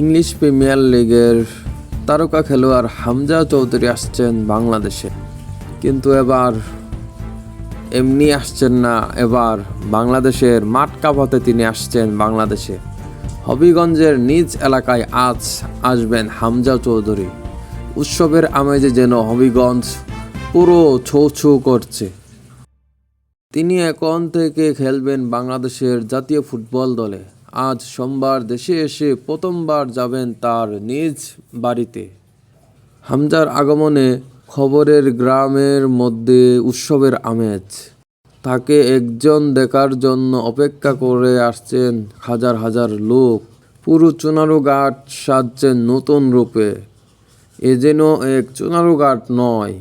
English premier লিগের তারকা খেলোয়াড় হামজা চৌধুরী আসছেন বাংলাদেশে। কিন্তু এবার এমনি আসছেন না, এবার বাংলাদেশের মাঠ কাপাতে তিনি আসছেন বাংলাদেশে। হবিগঞ্জের নিজ এলাকায় আজ আসবেন হামজা চৌধুরী। উৎসবের আমেজে যেন হবিগঞ্জ পুরো ছৌ ছৌ করছে। তিনি এখন থেকে খেলবেন বাংলাদেশের জাতীয় ফুটবল দলে। আজ সোমবার দেশে এসে প্রথমবার যাবেন তার নিজ বাড়িতে। হামজার আগমনে খবরের গ্রামের মধ্যে উৎসবের আমেজ। তাকে একজন দেখার জন্য অপেক্ষা করে আসছেন হাজার হাজার লোক। পুরো চুনারু ঘাট সাজছেন নতুন রূপে। এ যেন এক চুনারু ঘাট নয়।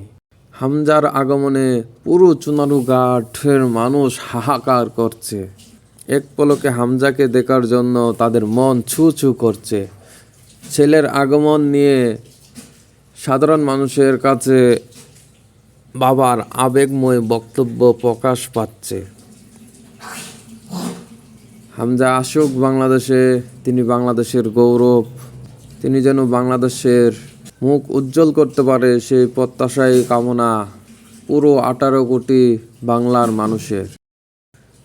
হামজার আগমনে পুরো চুনারু ঘাটের মানুষ হাহাকার করছে। এক পলকে হামজাকে দেখার জন্য তাদের মন ছু ছু করছে। ছেলের আগমন নিয়ে সাধারণ মানুষের কাছে বাবার আবেগময় বক্তব্য প্রকাশ পাচ্ছে। হামজা আসুক বাংলাদেশে, তিনি বাংলাদেশের গৌরব, তিনি যেন বাংলাদেশের মুখ উজ্জ্বল করতে পারে সেই প্রত্যাশাই কামনা পুরো আঠারো কোটি বাংলার মানুষের।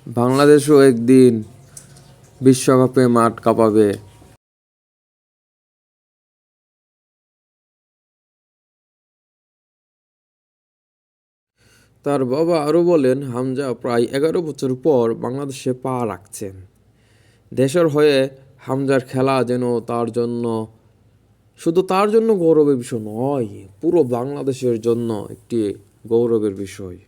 বাংলাদেশও একদিন বিশ্বকাপে মাঠ কাঁপাবে। তার বাবা আরও বলেন, হামজা প্রায় এগারো বছর পর বাংলাদেশে পা রাখছেন। দেশের হয়ে হামজার খেলা যেন তার জন্য, শুধু তার জন্য গৌরবের বিষয় নয়, পুরো বাংলাদেশের জন্য একটি গৌরবের বিষয়।